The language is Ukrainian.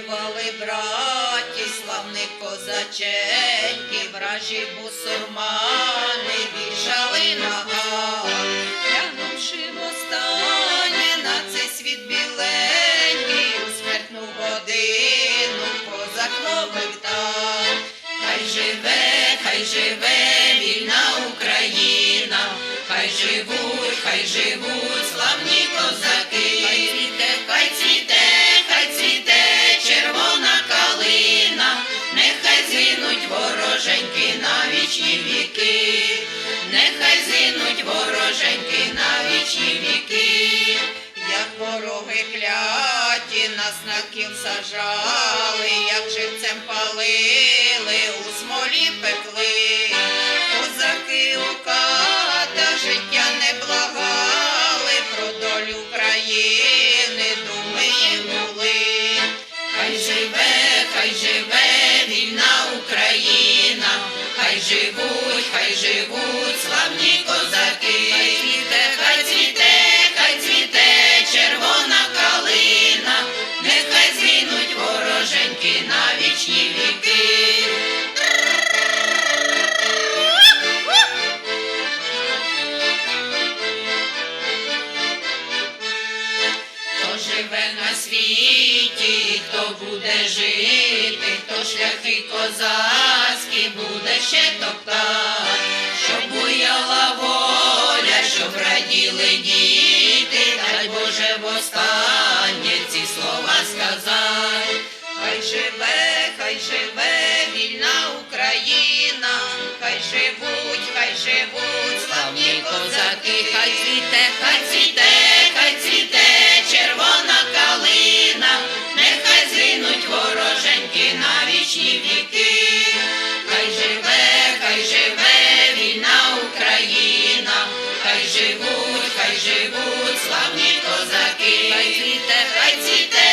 воювали браті, славні козаченьки, вражі бусурмани біжали на гал, глянувши востаннє на цей світ біленький, у смертну годину козак нових дан. Хай живе, хай живе, вільна Україна, хай живуть, хай живуть. Вороженьки на вічні віки, як вороги кляті нас на кіл сажали, як живцем палили, у смолі пекли, козаки у ката життя не благали, про долю країни думи їм були. Хай живе, хай живе вільна Україна, хай живуть, хай живуть живе на світі, хто буде жити, хто шляхи козацькі буде ще топтати, щоб буяла воля, щоб раділи діти, дай Боже востаннє ці слова сказати. Хай живе, хай живе вільна Україна, хай живуть, хай живуть славні козаки, хай цвіте, хай цвіте, живуть, хай живуть славні козаки, хай цвіте, хай цвіте,